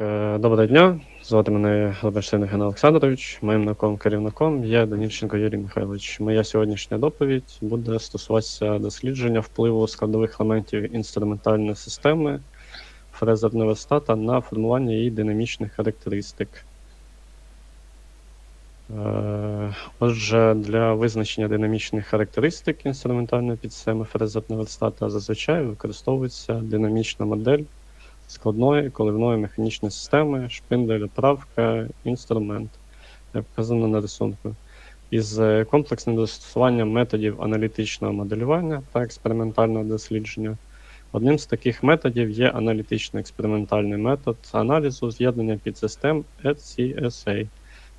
е, доброго дня. Звати мене Лебештин Євген Олександрович. Моїм науковим керівником є Данільченко Юрій Михайлович. Моя сьогоднішня доповідь буде стосуватися дослідження впливу складових елементів інструментальної системи фрезерного верстата на формування її динамічних характеристик. Е, Отже, для визначення динамічних характеристик інструментальної підсистеми фрезерного верстата зазвичай використовується динамічна модель складної коливної механічної системи, шпиндель, оправка, інструмент, як показано на рисунку. Із е, комплексним застосуванням методів аналітичного моделювання та експериментального дослідження. Одним з таких методів є аналітично-експериментальний метод аналізу з'єднання підсистем ECSA,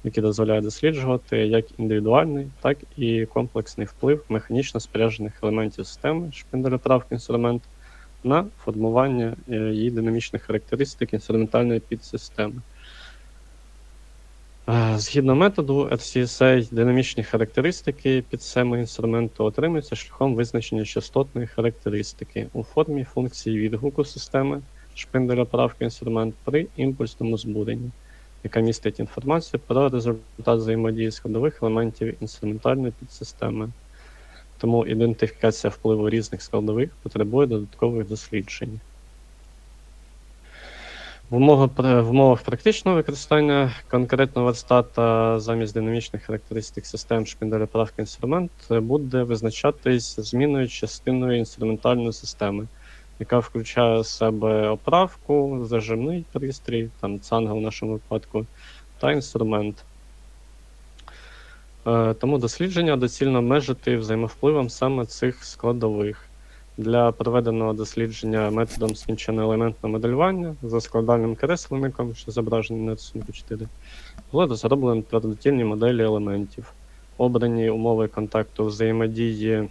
який дозволяє досліджувати як індивідуальний, так і комплексний вплив механічно споряджених елементів системи, шпинделеправки інструмент на формування е, її динамічних характеристик інструментальної підсистеми. Е, Згідно методу RCSA, динамічні характеристики підсистеми інструменту отримуються шляхом визначення частотної характеристики у формі функції відгуку системи шпинделя правки інструмент при імпульсному збуренні, яка містить інформацію про результат взаємодії складових елементів інструментальної підсистеми. Тому ідентифікація впливу різних складових потребує додаткових досліджень. В умовах, в умовах практичного використання конкретного верстата замість динамічних характеристик систем шпинделеправки інструмент буде визначатись зміною частиною інструментальної системи, яка включає в себе оправку, зажимний пристрій, там цанга в нашому випадку, та інструмент. Е, Тому дослідження доцільно обмежити взаємовпливом саме цих складових. Для проведеного дослідження методом скінчено-елементного моделювання за складальним кресленником, що зображений на рисунку 4, було розроблено твердотільні моделі елементів. Обрані умови контакту взаємодії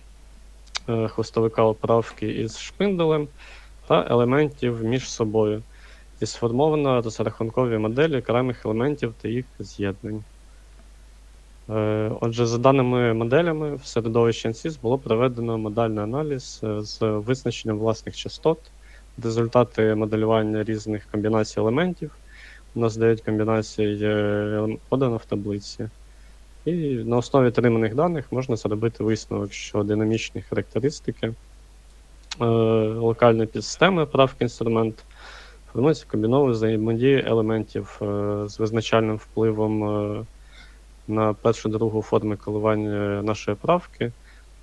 е, хвостовика оправки із шпинделем та елементів між собою. І сформовано розрахункові моделі окремих елементів та їх з'єднань. Е, Отже, за даними моделями, в середовищі ANSYS було проведено модальний аналіз е, з визначенням власних частот. Результати моделювання різних комбінацій елементів. У нас 9 комбінацій е, подано в таблиці. І на основі отриманих даних можна зробити висновок, що динамічні характеристики локальної підсистеми правки інструмент формуються комбінованою взаємодією елементів з визначальним впливом. На першу другу форми коливання нашої правки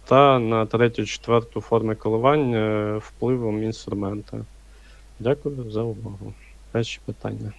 та на третю четверту форми коливання впливом інструмента. Дякую за увагу. Перші питання.